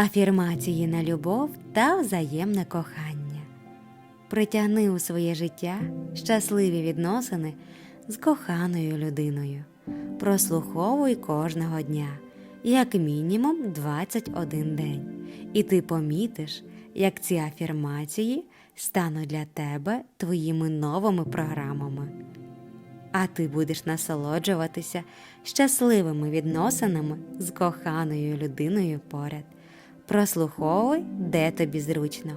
Афірмації на любов та взаємне кохання. Притягни у своє життя щасливі відносини з коханою людиною. Прослуховуй кожного дня, як мінімум 21 день, і ти помітиш, як ці афірмації стануть для тебе твоїми новими програмами. А ти будеш насолоджуватися щасливими відносинами з коханою людиною поряд. Прослуховуй, де тобі зручно,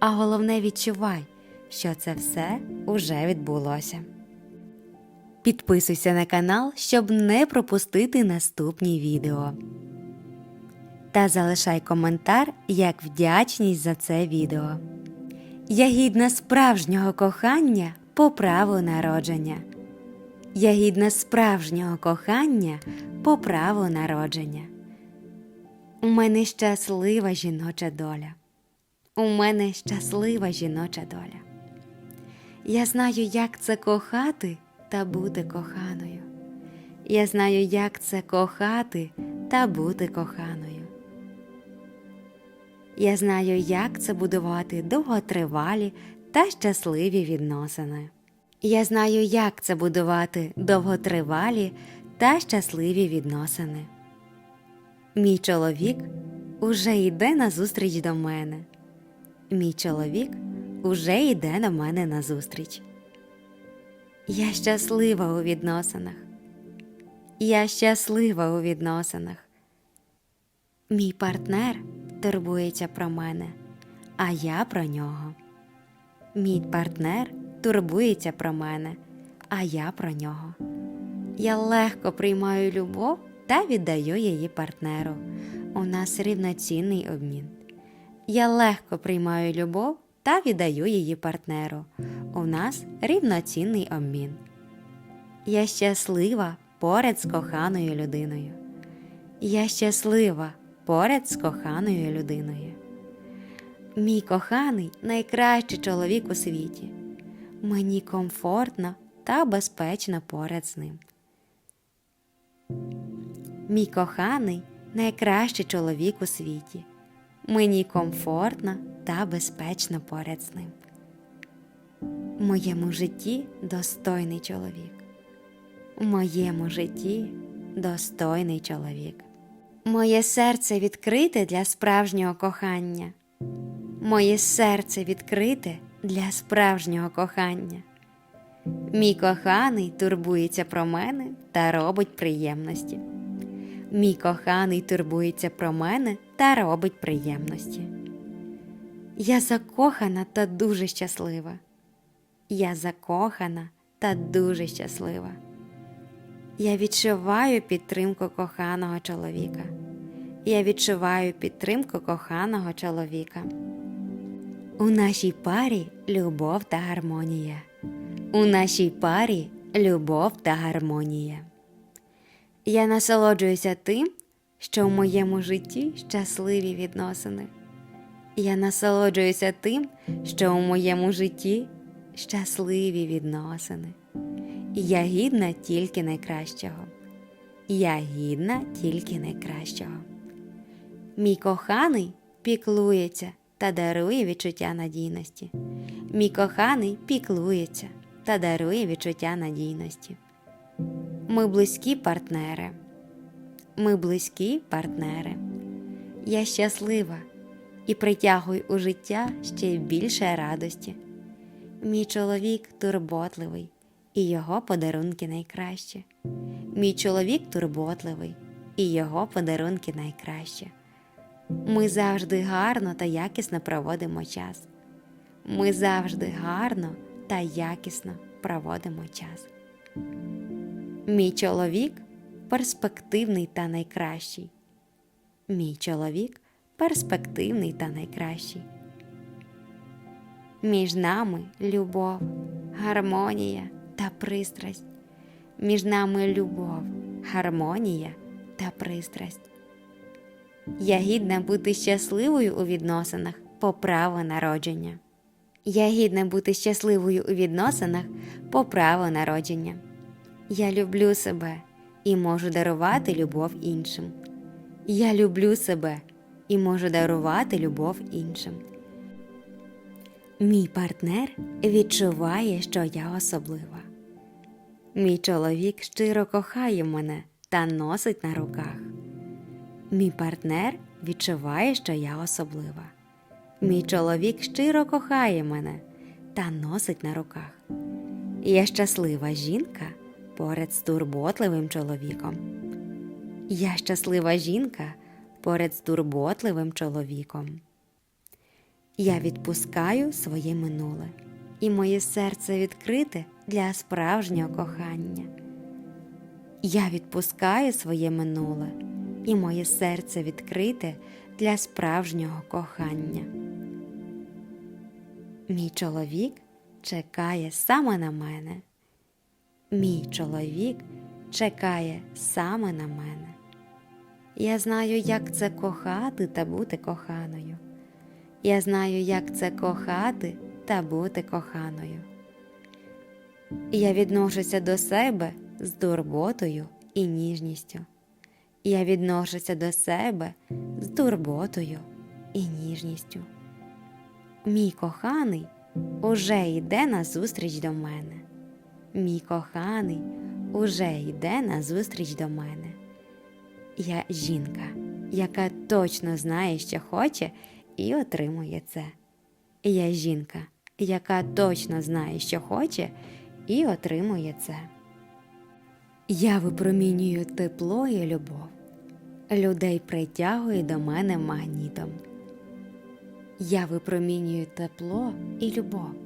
а головне відчувай, що це все уже відбулося. Підписуйся на канал, щоб не пропустити наступні відео. Та залишай коментар як вдячність за це відео. Я гідна справжнього кохання по праву народження. Я гідна справжнього кохання по праву народження. У мене щаслива жіноча доля. У мене щаслива жіноча доля. Я знаю, як це кохати та бути коханою. Я знаю, як це кохати та бути коханою. Я знаю, як це будувати довготривалі та щасливі відносини. Я знаю, як це будувати довготривалі та щасливі відносини. Мій чоловік уже йде на зустріч до мене. Мій чоловік уже йде до мене на зустріч. Я щаслива у відносинах. Я щаслива у відносинах. Мій партнер турбується про мене, а я про нього. Мій партнер турбується про мене, а я про нього. Я легко приймаю любов та віддаю її партнеру. У нас рівноцінний обмін. Я легко приймаю любов та віддаю її партнеру. У нас рівноцінний обмін. Я щаслива поряд з коханою людиною. Я щаслива поряд з коханою людиною. Мій коханий найкращий чоловік у світі. Мені комфортно та безпечно поряд з ним. Мій коханий найкращий чоловік у світі. Мені комфортно та безпечно поряд з ним. У моєму житті достойний чоловік. У моєму житті достойний чоловік. Моє серце відкрите для справжнього кохання. Моє серце відкрите для справжнього кохання. Мій коханий турбується про мене та робить приємності. Мій коханий турбується про мене та робить приємності. Я закохана та дуже щаслива. Я закохана та дуже щаслива. Я відчуваю підтримку коханого чоловіка. Я відчуваю підтримку коханого чоловіка. У нашій парі любов та гармонія. У нашій парі любов та гармонія. Я насолоджуюся тим, що в моєму житті щасливі відносини. Я насолоджуюся тим, що у моєму житті щасливі відносини. Я гідна тільки найкращого. Я гідна тільки найкращого. Мій коханий піклується та дарує відчуття надійності. Мій коханий піклується та дарує відчуття надійності. Ми близькі партнери. Ми близькі партнери. Я щаслива і притягую у життя ще більше радості. Мій чоловік турботливий, і його подарунки найкращі. Мій чоловік турботливий, і його подарунки найкращі. Ми завжди гарно та якісно проводимо час. Ми завжди гарно та якісно проводимо час. Мій чоловік перспективний та найкращий. Мій чоловік перспективний та найкращий. Між нами любов, гармонія та пристрасть. Між нами любов, гармонія та пристрасть. Я гідна бути щасливою у відносинах по праву народження. Я гідна бути щасливою у відносинах по праву народження. Я люблю себе і можу дарувати любов іншим. Я люблю себе і можу дарувати любов іншим. Мій партнер відчуває, що я особлива. Мій чоловік щиро кохає мене та носить на руках. Мій партнер відчуває, що я особлива. Мій чоловік щиро кохає мене та носить на руках. Я щаслива жінка поряд з турботливим чоловіком. Я щаслива жінка поряд з турботливим чоловіком. Я відпускаю своє минуле, і моє серце відкрите для справжнього кохання. Я відпускаю своє минуле, і моє серце відкрите для справжнього кохання. Мій чоловік чекає саме на мене. Мій чоловік чекає саме на мене. Я знаю, як це кохати та бути коханою. Я знаю, як це кохати та бути коханою. Я відношуся до себе з турботою і ніжністю. Я відношуся до себе з турботою і ніжністю. Мій коханий уже йде назустріч до мене. Мій коханий уже йде назустріч до мене. Я жінка, яка точно знає, що хоче, і отримує це. Я жінка, яка точно знає, що хоче, і отримує це. Я випромінюю тепло і любов. Людей притягує до мене магнітом. Я випромінюю тепло і любов.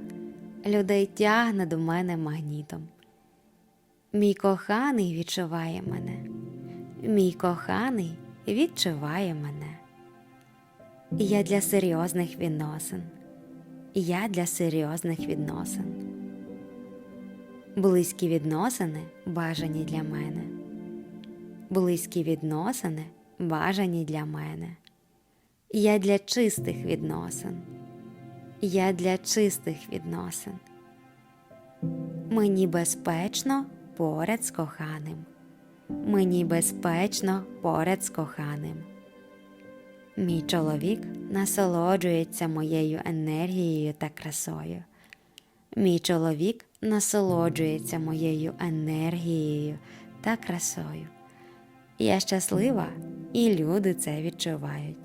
Людей тягне до мене магнітом. Мій коханий відчуває мене. Мій коханий відчуває мене. Я для серйозних відносин. Я для серйозних відносин. Близькі відносини бажані для мене. Близькі відносини бажані для мене. Я для чистих відносин. Я для чистих відносин. Мені безпечно поряд з коханим. Мені безпечно поряд з коханим. Мій чоловік насолоджується моєю енергією та красою. Мій чоловік насолоджується моєю енергією та красою. Я щаслива, і люди це відчувають.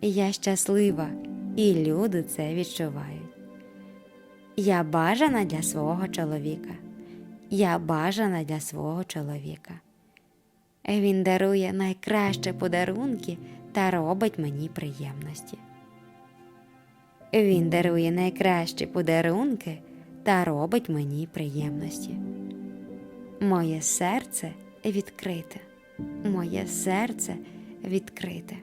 Я щаслива, і люди це відчувають. Я бажана для свого чоловіка. Я бажана для свого чоловіка. Він дарує найкращі подарунки та робить мені приємності. Він дарує найкращі подарунки та робить мені приємності. Моє серце відкрите, моє серце відкрите.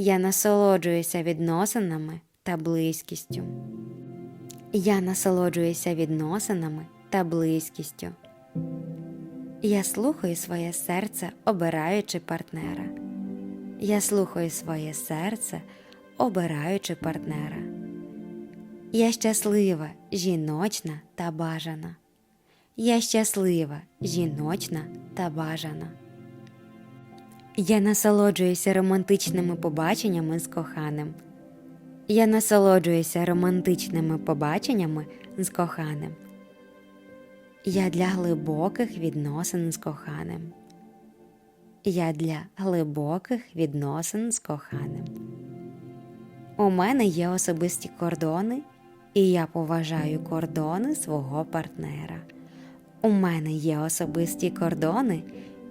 Я насолоджуюся відносинами та близькістю. Я насолоджуюся відносинами та близькістю. Я слухаю своє серце, обираючи партнера. Я слухаю своє серце, обираючи партнера. Я щаслива, жіночна та бажана. Я щаслива, жіночна та бажана. Я насолоджуюся романтичними побаченнями з коханим. Я насолоджуюся романтичними побаченнями з коханим. Я для глибоких відносин з коханим. Я для глибоких відносин з коханим. У мене є особисті кордони, і я поважаю кордони свого партнера. У мене є особисті кордони,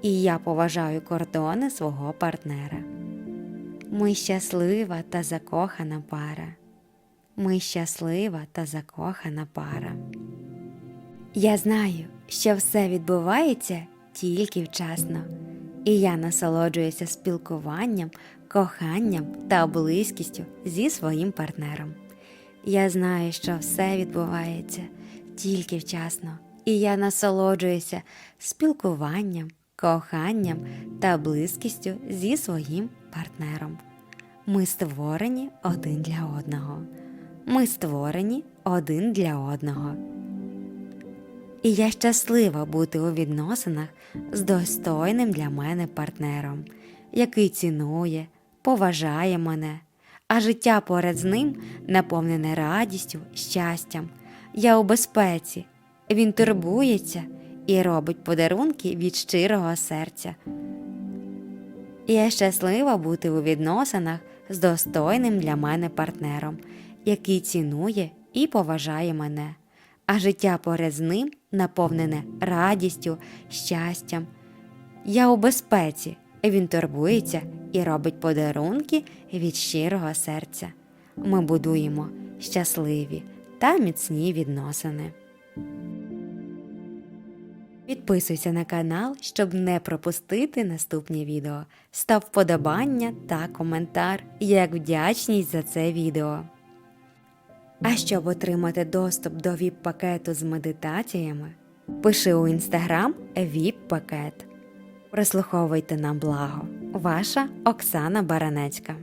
і я поважаю кордони свого партнера. Ми щаслива та закохана пара. Ми щаслива та закохана пара. Я знаю, що все відбувається тільки вчасно, і я насолоджуюся спілкуванням, коханням та близькістю зі своїм партнером. Я знаю, що все відбувається тільки вчасно, і я насолоджуюся спілкуванням, коханням та близькістю зі своїм партнером. Ми створені один для одного. Ми створені один для одного. І я щаслива бути у відносинах з достойним для мене партнером, який цінує, поважає мене, а життя поряд з ним наповнене радістю, щастям. Я у безпеці. Він турбується і робить подарунки від щирого серця. Я щаслива бути у відносинах з достойним для мене партнером, який цінує і поважає мене, а життя поряд з ним наповнене радістю, щастям. Я у безпеці, він турбується і робить подарунки від щирого серця. Ми будуємо щасливі та міцні відносини. Підписуйся на канал, щоб не пропустити наступні відео. Став вподобання та коментар як вдячність за це відео. А щоб отримати доступ до ВІП-пакету з медитаціями, пиши у інстаграм ВІП-пакет. Прослуховуйте на благо. Ваша Оксана Баранецька.